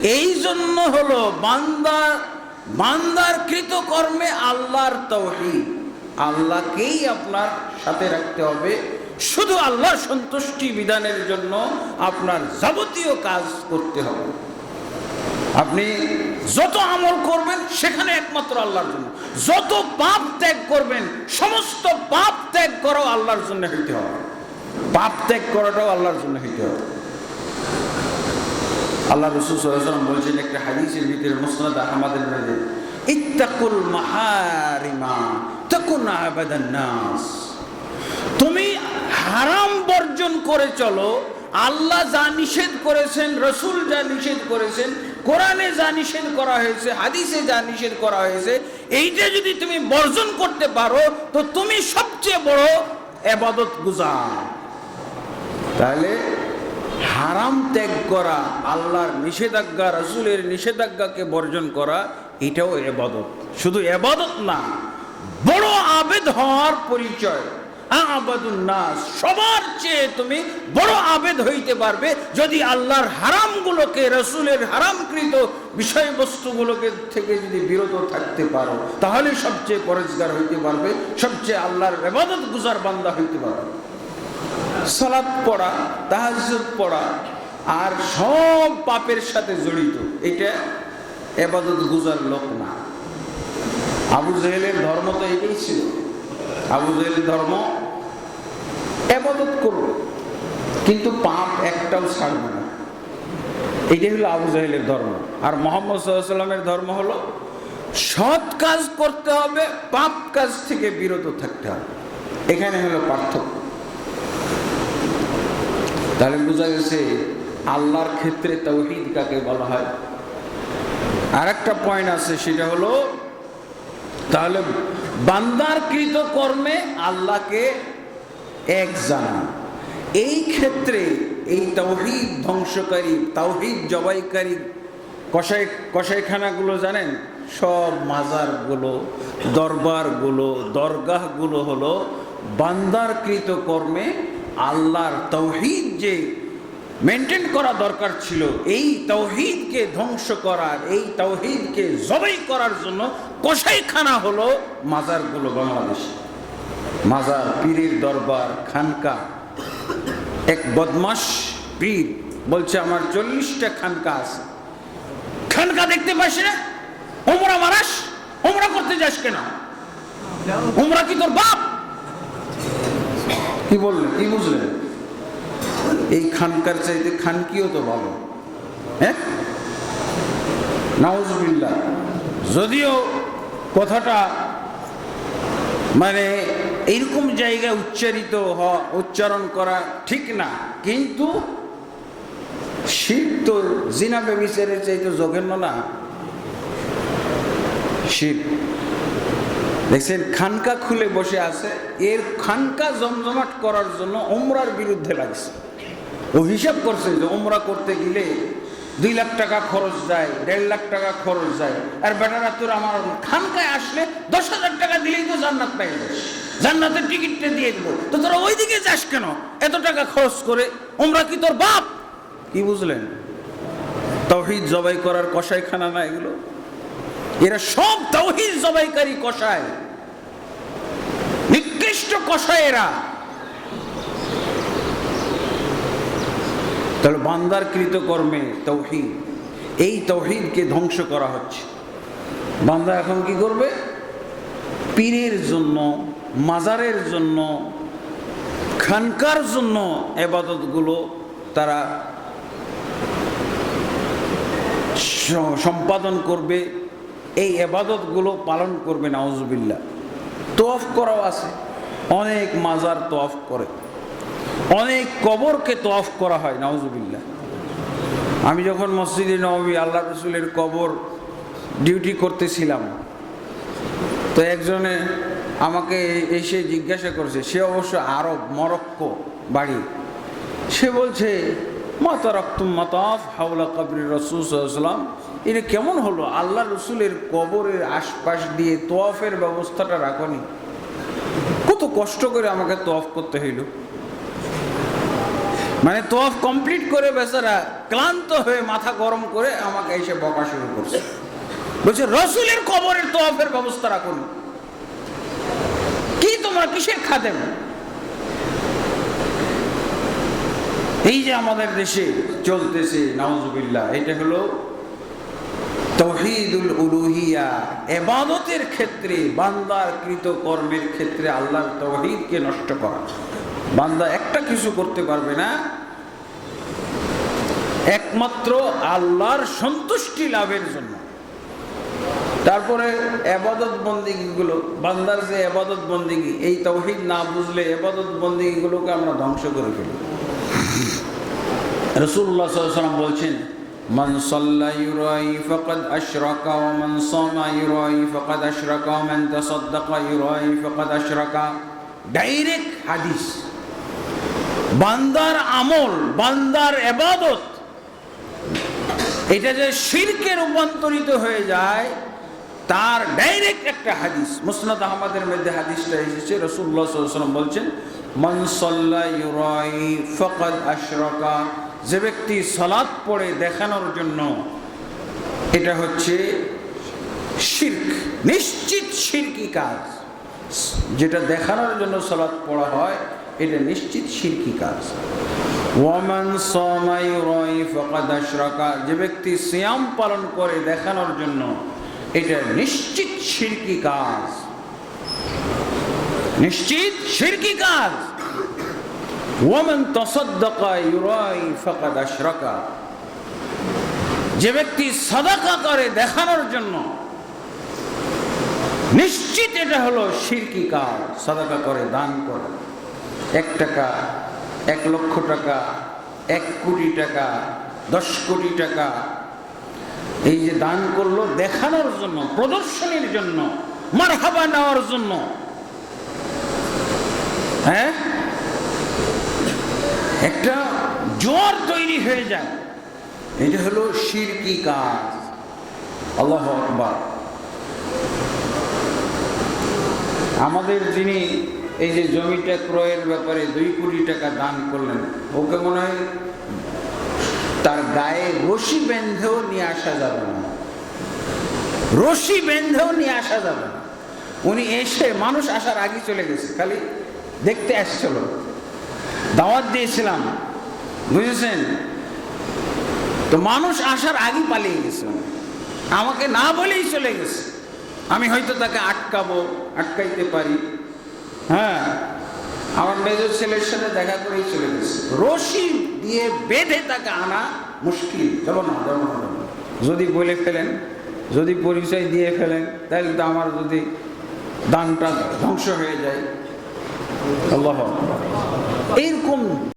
এই জন্য হলো বান্দা, বান্দার কৃতকর্মে আল্লাহর তৌহিদ। আল্লাহকেই আপনার সাথে রাখতে হবে। শুধু আল্লাহ সন্তুষ্টি বিধানের জন্য আপনার যাবতীয় কাজ করতে হবে। আপনি যত আমল করবেন, সেখানে একমাত্র আল্লাহর জন্য। যত পাপ ত্যাগ করবেন, সমস্ত পাপ ত্যাগ করাও আল্লাহর জন্য হইতে হবে। পাপ ত্যাগ করাটাও আল্লাহর জন্য হইতে হবে। আল্লাহ রসুল সাল্লাম বলছেন একটা হাদিসের ভিতরে মুসনাদ আহমদের মধ্যে ইত্তাকুল মাহারিমা তাকুন আবাদান নাস। তুমি হারাম বর্জন করে চলো, আল্লাহ যা নিষেধ করেছেন, রসুল যা নিষেধ করেছেন, কোরআনে যা নিষেধ করা হয়েছে, হাদিসে যা নিষেধ করা হয়েছে, এইটা যদি তুমি বর্জন করতে পারো, তো তুমি সবচেয়ে বড় এবাদত গুজার তাহলে হারাম ত্যাগ করা, আল্লাহর নিষেধাজ্ঞা, রসুলের নিষেধাজ্ঞাকে বর্জন করা, এটাও এবাদত শুধু এবাদত না, বড় আবেদ হওয়ার পরিচয়। সবার চেয়ে তুমি বড় আবেদ হইতে পারবে যদি আল্লাহর হারামগুলোকে, রসুলের হারামকৃত বিষয়বস্তুগুলোকে থেকে যদি বিরত থাকতে পারো, তাহলে সবচেয়ে পরেজগার হইতে পারবে, সবচেয়ে আল্লাহর এবাদত গুজার বান্দা হইতে পারবে। সালাদ পড়া তাহাজুদ পড়া আর সব পাপের সাথে জড়িত। এটা এবাদত গুজার লোক না। আবু জেহেলের ধর্ম তো এটাই ছিল। আবু জেহেলের ধর্ম এবাদত করবে কিন্তু পাপ একটাও ছাড়বে না। এটাই হলো আবু জাহেলের ধর্ম। আর মোহাম্মদ সাল্লামের ধর্ম হলো সৎ কাজ করতে হবে, পাপ কাজ থেকে বিরত থাকতে হবে। এখানে হলো পার্থক্য। তাহলে বোঝা গেছে আল্লাহর ক্ষেত্রে তৌহিদ কাকে বলা হয়? আর একটা পয়েন্ট আছে, সেটা হলো, তাহলে বান্দার কৃত কর্মে আল্লাহকে এক জানা এই ক্ষেত্রে এই তৌহিদ ধ্বংসকারী, তৌহিদ জবাইকারী কষাই কষাইখানাগুলো জানেন? সব মাজারগুলো, দরবারগুলো, দরগাহগুলো হলো বান্দার কৃত কর্মে আল্লাহর তৌহিদ যে মেনটেন করা দরকার ছিল, এই তৌহিদকে ধ্বংস করার, এই তৌহিদকে জবাই করার জন্য কষাইখানা হলো মাজারগুলো বাংলাদেশে। মাজার, পীরের দরবার, খানকা। এক বদমাস পীর বলছে, আমার চল্লিশটা খানকা আছে। খানকা দেখতে পাস না? ওমরা মারাস? ওমরা করতে যাস কেন? ওমরা কি তোর বাপ? কি বললেন? কি বুঝলেন? এই খানকার চাইতে খানকিও তো ভালো। হ্যাঁ? যদিও কথাটা মানে এইরকম জায়গায় উচ্চারিত হওয়া, উচ্চারণ করা ঠিক না, কিন্তু শিব তো জিনা বেবিচারের চাইতে জঘন্য না। শিব। দেখছেন, খানকা খুলে বসে আছে। এর খানকা জমজমাট করার জন্য ওমরার বিরুদ্ধে লাগছে। ও হিসাব করছে যে ওমরা করতে গেলে দুই লাখ টাকা খরচ যায়, দেড় লাখ টাকা খরচ যায়। আর বেটারা, তোর আমার খানকায় আসলে দশ হাজার টাকা দিলেই তো জান্নাত পাই জান্নাতের টিকিটটা দিয়ে দেবো। তো তোরা ওইদিকে যাস কেন? এত টাকা খরচ করে ওমরা কি তোর বাপ? কি বুঝলেন? তহিদ জবাই করার কষাইখানা না এগুলো? এরা সব তৌহিদ জবাইকারী কষায় নিকৃষ্ট কষায় এরা। তাহলে বান্দার কৃতকর্মে তৌহিদ। এই তৌহিদকে ধ্বংস করা হচ্ছে। বান্দা এখন কি করবে? পীরের জন্য, মাজারের জন্য, খানকার জন্য এবাদতগুলো তারা সম্পাদন করবে। এই এবাদতগুলো পালন করবে নাউজবিল্লা তোয়াফ করাও আছে। অনেক মাজার তোয়াফ করে। অনেক কবরকে তোয়াফ করা হয় নাউজবিল্লা আমি যখন মসজিদে নবী, আল্লাহ রসুলের কবর ডিউটি করতেছিলাম, তো একজনে আমাকে এসে জিজ্ঞাসা করছে, সে অবশ্য আরব, মরক্কো বাড়ি। সে বলছে মাতা রক্তুম মাতাফ হাওলা কবরি রসুলাম এটা কেমন হলো? আল্লাহ রসুলের কবরের আশপাশ দিয়ে তোয়াফের ব্যবস্থাটা রাখনি। কত কষ্ট করে আমাকে তোয়াফ করতে হইল। মানে তোয়াফ কমপ্লিট করে বেচারা ক্লান্ত হয়ে মাথা গরম করে আমাকে এসে বকা শুরু করছে। বলছে, রসুলের কবরের তোয়াফের ব্যবস্থা রাখুন। কি তোমরা কিসের খাদেম? এই যে আমাদের দেশে চলতেছে নওয়াজবিল্লাহ এটা হলো তৌহিদুল উলুহিয়া, এবাদতের ক্ষেত্রে বান্দার কৃত কর্মের ক্ষেত্রে আল্লাহর তৌহিদকে নষ্ট করা। বান্দা একটা কিছু করতে পারবে না, একমাত্র আল্লাহর সন্তুষ্টি লাভের জন্য। তারপরে এবাদত বন্দিগিগুলো, বান্দার যে এবাদত বন্দিগি, এই তৌহিদ না বুঝলে এবাদত বন্দিগিগুলোকে আমরা ধ্বংস করে ফেলি। রসুল্লাহ সাল্লাম বলছেন من صلى يرائي فقد أشرك ومن صام يرائي فقد أشرك ومن تصدق يرائي فقد أشرك ডাইরেক্ট হাদিস বান্দার আমল বান্দার এবাদত এটা যে শিরকে রূপান্তরিত হয়ে যায় তার ডাইরেক্ট একটা হাদিস মুসনাদ আহমদের মধ্যে হাদিসটা এসেছে রসুল্লাহ সাল্লাম বলছেন মনসল্লা ইউরাই ফকদ আশরকা যে ব্যক্তি সলাদ পড়ে দেখানোর জন্য, এটা হচ্ছে শির্ক, নিশ্চিত শিরকি কাজ। যেটা দেখানোর জন্য সলাদ পড়া হয়, এটা নিশ্চিত শিরকি কাজ। ওয়ামান যে ব্যক্তি সিয়াম পালন করে দেখানোর জন্য, এটা নিশ্চিত শিরকি কাজ। নিশ্চিত শিরকি কাজ। ওয়ামান তসদ্দাকা ইউরাই আশরাকা। যে ব্যক্তি সাদাকা করে দেখানোর জন্য, নিশ্চিত এটা হলো শিরকি কাজ, সাদাকা করে দান করে। এক টাকা, এক লক্ষ টাকা, এক কোটি টাকা, দশ কোটি টাকা। এই যে দান করল দেখানোর জন্য, প্রদর্শনীর জন্য, মারহাবা নেওয়ার জন্য। হ্যাঁ? একটা জোর তৈরি হয়ে যায়। এটা হলো শিরকি কাজ। আল্লাহ আকবার। আমাদের যিনি এই যে জমিটা ক্রয়ের ব্যাপারে দুই কোটি টাকা দান করলেন, ওকে মনে হয় তার গায়ে রশি বেঁধেও নিয়ে আসা যাবে না। রশি বেঁধেও নিয়ে আসা যাবে না। উনি এসে মানুষ আসার আগে চলে গেছে। খালি দেখতে আসছিল। দাওয়াত দিয়েছিলাম। বুঝেছেন? তো মানুষ আসার আগে পালিয়ে গেছে। আমাকে না বলেই চলে গেছে। আমি হয়তো তাকে আটকাবো, আটকাইতে পারি। হ্যাঁ আমার মেজর ছেলের সাথে দেখা করেই চলে গেছে। রশি দিয়ে বেঁধে তাকে আনা মুশকিল। চলো না যাব না। যদি বলে ফেলেন, যদি পরিচয় দিয়ে ফেলেন, তাহলে তো আমার যদি দানটা ধ্বংস হয়ে যায়। আল্লাহ এইরকম